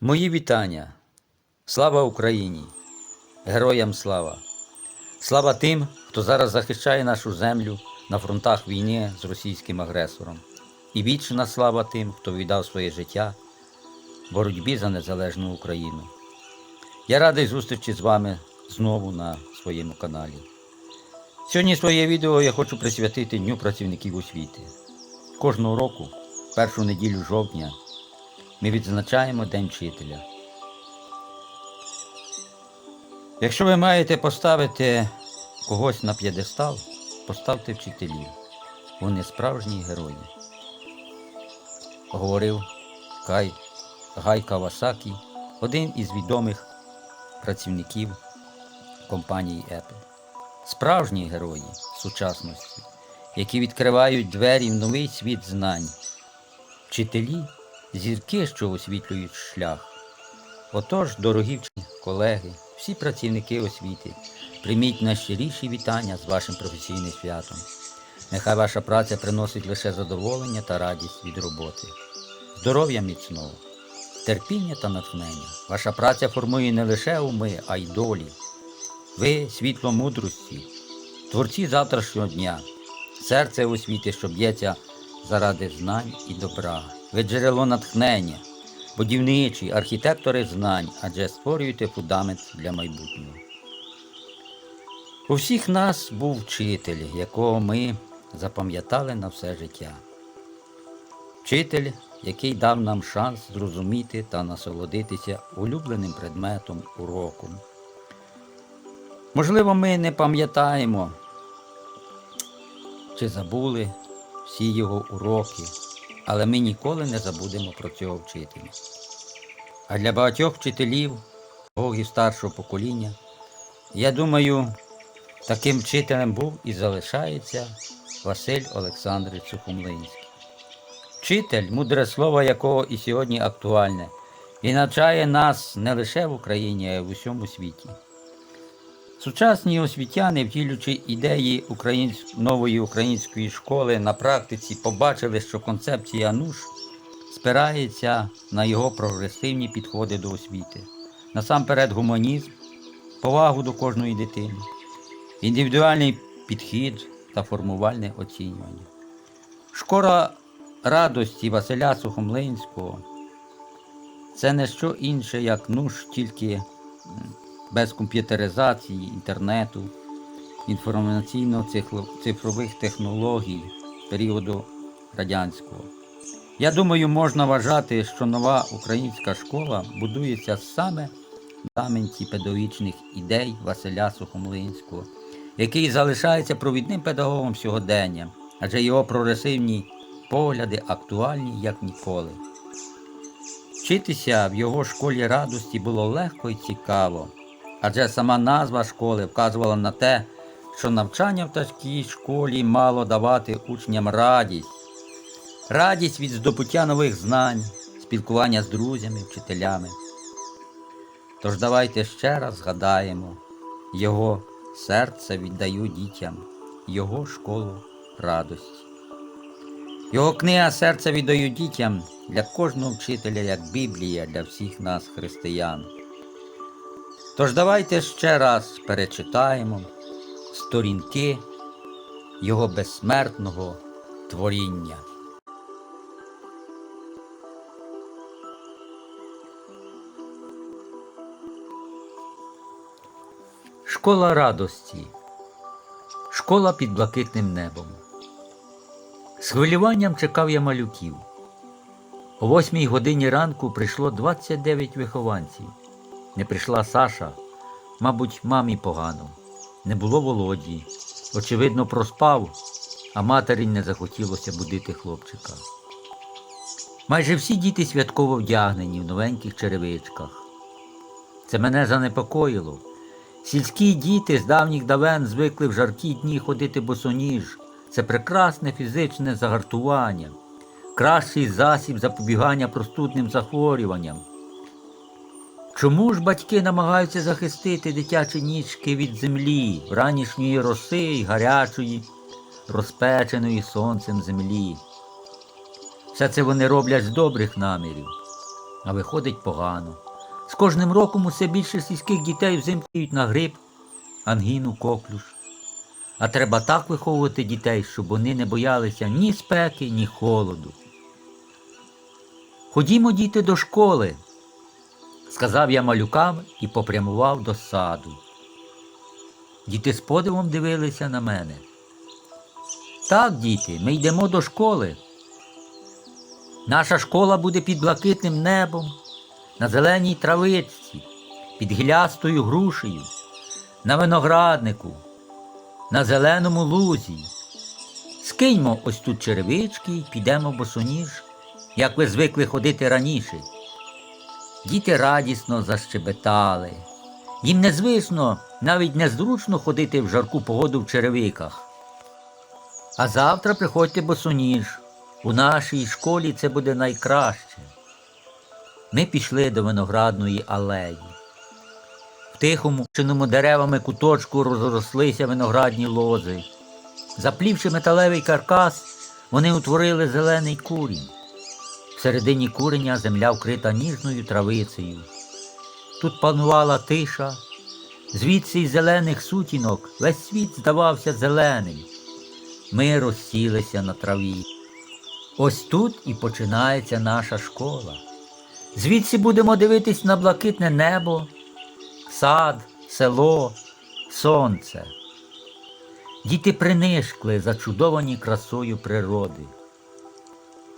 Мої вітання. Слава Україні! Героям слава! Слава тим, хто зараз захищає нашу землю на фронтах війни з російським агресором. І вічна слава тим, хто віддав своє життя в боротьбі за незалежну Україну. Я радий зустрічі з вами знову на своєму каналі. Сьогодні своє відео я хочу присвятити Дню працівників освіти. Кожного року, першу неділю жовтня, ми відзначаємо День вчителя. Якщо ви маєте поставити когось на п'єдестал, поставте вчителів. Вони справжні герої. Говорив Кай Гай Кавасакі, один із відомих працівників компанії Apple. Справжні герої сучасності, які відкривають двері в новий світ знань. Вчителі зірки, що освітлюють шлях. Отож, дорогі вчені, колеги, всі працівники освіти, прийміть найщиріші вітання з вашим професійним святом. Нехай ваша праця приносить лише задоволення та радість від роботи, здоров'я міцного, терпіння та натхнення. Ваша праця формує не лише уми, а й долі. Ви світло мудрості, творці завтрашнього дня, серце освіти, що б'ється заради знань і добра. Ви джерело натхнення, будівничі, архітектори знань, адже створюєте фундамент для майбутнього. У всіх нас був вчитель, якого ми запам'ятали на все життя. Вчитель, який дав нам шанс зрозуміти та насолодитися улюбленим предметом уроком. Можливо, ми не пам'ятаємо чи забули всі його уроки, але ми ніколи не забудемо про цього вчителя. А для багатьох вчителів, богів старшого покоління, я думаю, таким вчителем був і залишається Василь Олександрович Сухомлинський. Вчитель, мудре слово якого і сьогодні актуальне, і навчає нас не лише в Україні, а й в усьому світі. Сучасні освітяни, втілюючи ідеї українсь... нової української школи на практиці, побачили, що концепція НУШ спирається на його прогресивні підходи до освіти. Насамперед гуманізм, повагу до кожної дитини, індивідуальний підхід та формувальне оцінювання. Школа радості Василя Сухомлинського це не що інше, як НУШ, тільки без комп'ютеризації, інтернету, інформаційно-цифрових технологій періоду радянського. Я думаю, можна вважати, що нова українська школа будується саме на фундаменті педагогічних ідей Василя Сухомлинського, який залишається провідним педагогом сьогодення, адже його прогресивні погляди актуальні як ніколи. Вчитися в його школі радості було легко і цікаво, адже сама назва школи вказувала на те, що навчання в такій школі мало давати учням радість, радість від здобуття нових знань, спілкування з друзями, вчителями. Тож давайте ще раз згадаємо, його серце віддаю дітям, його школу радості. Його книга Серце віддаю дітям для кожного вчителя як Біблія для всіх нас, християн. Тож давайте ще раз перечитаємо сторінки його безсмертного творіння. Школа радості. Школа під блакитним небом. З хвилюванням чекав я малюків. О восьмій годині ранку прийшло 29 вихованців. Не прийшла Саша, мабуть, мамі погано. Не було Володі. Очевидно, проспав, а матері не захотілося будити хлопчика. Майже всі діти святково вдягнені в новеньких черевичках. Це мене занепокоїло. Сільські діти з давніх давен звикли в жаркі дні ходити босоніж. Це прекрасне фізичне загартування, кращий засіб запобігання простудним захворюванням. Чому ж батьки намагаються захистити дитячі ніжки від землі, ранішньої роси й гарячої, розпеченої сонцем землі? Все це вони роблять з добрих намірів. а виходить погано. З кожним роком усе більше сільських дітей взимкують на грип, ангіну, коклюш. А треба так виховувати дітей, щоб вони не боялися ні спеки, ні холоду. Ходімо, діти, до школи, сказав я малюкам і попрямував до саду. Діти з подивом дивилися на мене. Так, діти, ми йдемо до школи. Наша школа буде під блакитним небом, на зеленій травичці, під гілястою грушею, на винограднику, на зеленому лузі. Скиньмо ось тут черевички і підемо босоніж, як ви звикли ходити раніше. Діти радісно защебетали. Їм незвично, навіть незручно ходити в жарку погоду в черевиках. А завтра приходьте босоніж. У нашій школі це буде найкраще. Ми пішли до виноградної алеї. В тихому, чиному деревами куточку розрослися виноградні лози. Заплівши металевий каркас, вони утворили зелений курінь. Всередині куреня земля вкрита ніжною травицею. Тут панувала тиша, звідси із зелених сутінок весь світ здавався зеленим. Ми розсілися на траві. Ось тут і починається наша школа. Звідси будемо дивитись на блакитне небо, сад, село, сонце. Діти принишкли, зачудовані красою природи.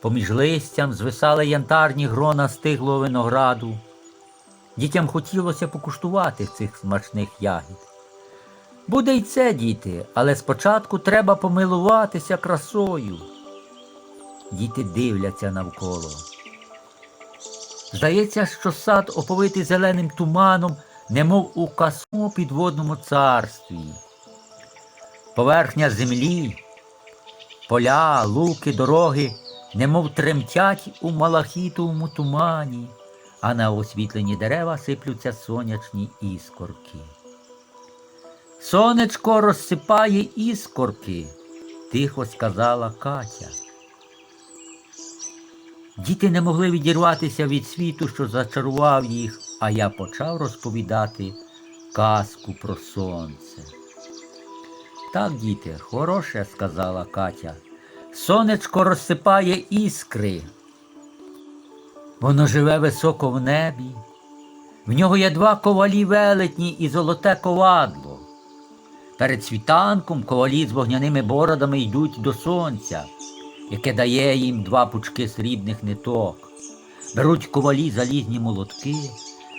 Поміж листям звисали янтарні грона стиглого винограду. Дітям хотілося покуштувати цих смачних ягід. Буде й це, діти, але спочатку треба помилуватися красою. Діти дивляться навколо. Здається, що сад оповитий зеленим туманом, немов у казку підводному царстві. Поверхня землі, поля, луки, дороги, немов тремтять у малахітовому тумані, а на освітлені дерева сиплються сонячні іскорки. Сонечко розсипає іскорки, тихо сказала Катя. Діти не могли відірватися від світу, що зачарував їх, а я почав розповідати казку про сонце. Так, діти, хороше, сказала Катя. Сонечко розсипає іскри. Воно живе високо в небі. В нього є два ковалі велетні і золоте ковадло. Перед світанком ковалі з вогняними бородами йдуть до сонця, яке дає їм два пучки срібних ниток. Беруть ковалі залізні молотки,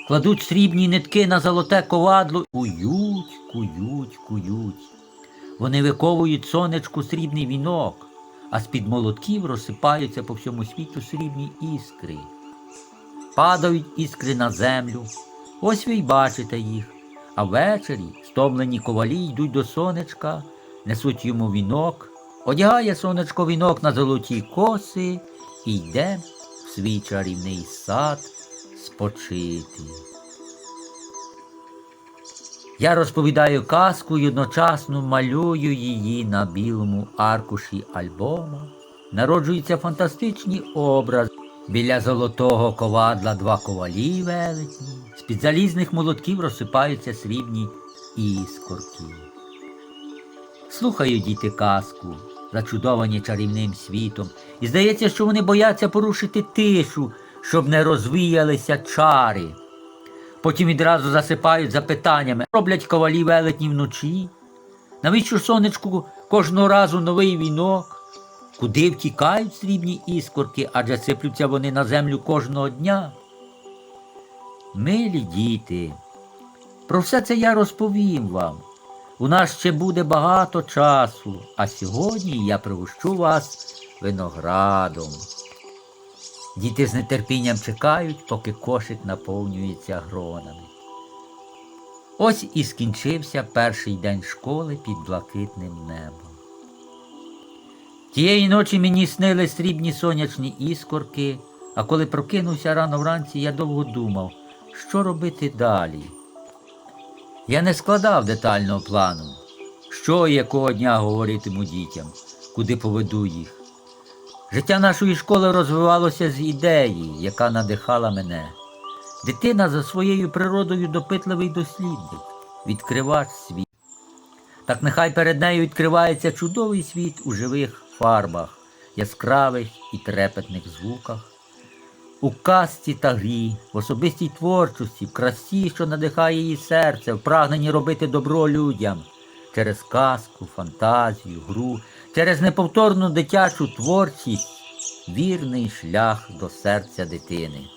кладуть срібні нитки на золоте ковадло, кують, кують, кують. Вони виковують сонечку срібний вінок, а з-під молотків розсипаються по всьому світу срібні іскри. Падають іскри на землю. Ось ви й бачите їх. А ввечері стомлені ковалі йдуть до сонечка, несуть йому вінок, одягає сонечко вінок на золоті коси і йде в свій чарівний сад спочити. Я розповідаю казку і одночасно малюю її на білому аркуші альбома. Народжуються фантастичні образи. Біля золотого ковадла два ковалі велетні, з-під залізних молотків розсипаються срібні іскорки. Слухаю діти казку, зачудовані чарівним світом, і здається, що вони бояться порушити тишу, щоб не розвіялися чари. Потім відразу засипають запитаннями, роблять ковалі велетні вночі. Навіщо сонечку кожного разу новий вінок? Куди втікають срібні іскорки, адже сиплються вони на землю кожного дня? Милі діти, про все це я розповім вам. У нас ще буде багато часу, а сьогодні я пригощу вас виноградом. Діти з нетерпінням чекають, поки кошик наповнюється гронами. Ось і скінчився перший день школи під блакитним небом. Тієї ночі мені снили срібні сонячні іскорки, а коли прокинувся рано вранці, я довго думав, що робити далі. Я не складав детального плану, що і якого дня говоритиму дітям, куди поведу їх. Життя нашої школи розвивалося з ідеї, яка надихала мене. Дитина за своєю природою допитливий дослідник, відкривач світ. Так нехай перед нею відкривається чудовий світ у живих фарбах, яскравих і трепетних звуках, у казці та грі, в особистій творчості, в красі, що надихає її серце, в прагненні робити добро людям через казку, фантазію, гру, через неповторну дитячу творчість, вірний шлях до серця дитини.